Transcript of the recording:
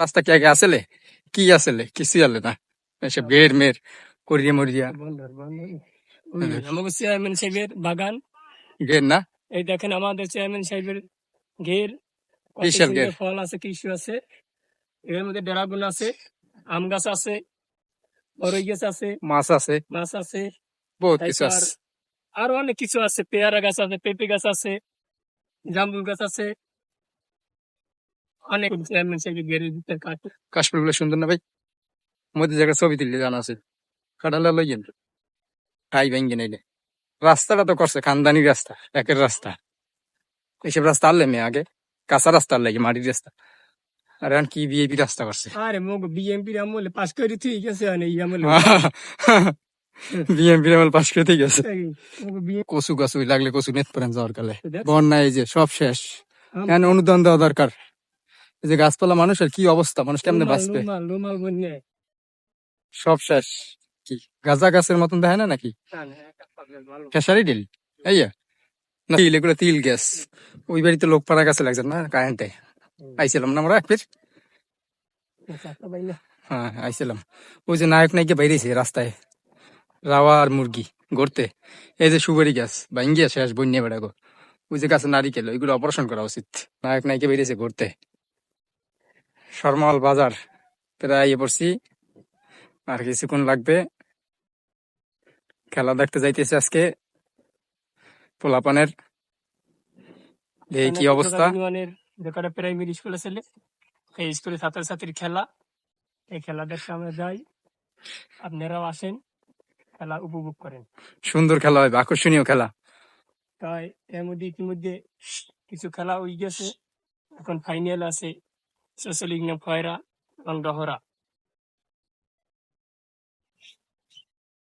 রাস্তা কি আগে আসলে কি আসলে কিছু আলে না এসব বের মের করিয়ে মরিয়া বন্দর বন্দর ওই আমাকে চেয়ারম্যান সাহেবের বাগান গের না এই দেখেন আমাদের চেয়ারম্যান সাহেবের ঘের কত বিশাল সুন্দর ঘের। ফল আছে কৃষি আছে এর মধ্যে ড্রাগন আছে আম গাছ আছে বড়ই গাছ আছে মাছ আছে মাছ আছে বহুত কিছু তারপর আছে আরও অনেক কিছু আছে পেয়ারা গাছ আছে পেঁপে গাছ আছে জাম্বুল গাছ আছে অনেক চেয়ারম্যান ভিতরে কাঠ কাশ্মীরগুলো সুন্দর না ভাই? মধ্যে জায়গায় ছবি তুললে জানা আছে। কাটালে লইয়েন খাই ভেঙ্গে নাইলে। রাস্তাটা তো করছে খানদানি রাস্তা একের রাস্তা। এইসব রাস্তা আনলে মেয়ে আগে। কাঁচা রাস্তা লাগে মাটির রাস্তা। আর এখন কি বিএপি রাস্তা করছে? আরে মগ বিএমপির আমলে পাস করে তুই গেছে অনেক আমলে বিএমপি আমল পাশ করে গেছে মগ BMP কচু গাছু লাগলে কচু নেট পড়েন যাওয়ার কালে। বন্যা এই যে সব শেষ। এখন অনুদান দেওয়া দরকার। যে গাছপালা মানুষের কি অবস্থা? মানুষ কেমনে বাঁচবে। সব শেষ। কি গাঁজা গাছের মতন দেখে না নাকি। খেসারি ডিল এইয়া না তিল এগুলো তিল গ্যাস। ওই বাড়িতে লোক পাড়া গাছে লাগছে না কারেন্টে। আইছিলাম না আমরা একবার? চারটা হ্যাঁ আইছিলাম। ওই যে নায়ক নায়িকা বাইরেছে রাস্তায়। রাওয়া আর মুরগি ঘুরতে এই যে সুপারি গাছ ভাঙ্গিয়া শেষ বন্যা বেড়াগো। ওই যে গাছে নারিকেল ওইগুলো অপারেশন করা উচিত। নায়ক নায়িকা বেরিয়েছে ঘুরতে শর্মাল বাজার প্রায় ইয়ে পড়ছি। আর কিছুক্ষণ লাগবে। খেলা দেখতে যাইতেছে আজকে পোলাপানের। এই কি অবস্থা? ইউনিয়নের প্রাইমারি স্কুল আছে এই স্কুলে ছাত্রছাত্রীর খেলা। এই খেলা দেখতে আমরা যাই। আপনারাও আসেন খেলা উপভোগ করেন। সুন্দর খেলা হবে আকর্ষণীয় খেলা। তাই এর মধ্যে ইতিমধ্যে কিছু খেলা হয়ে গেছে। এখন ফাইনাল আছে। Sasaling ng kahira ang gahora.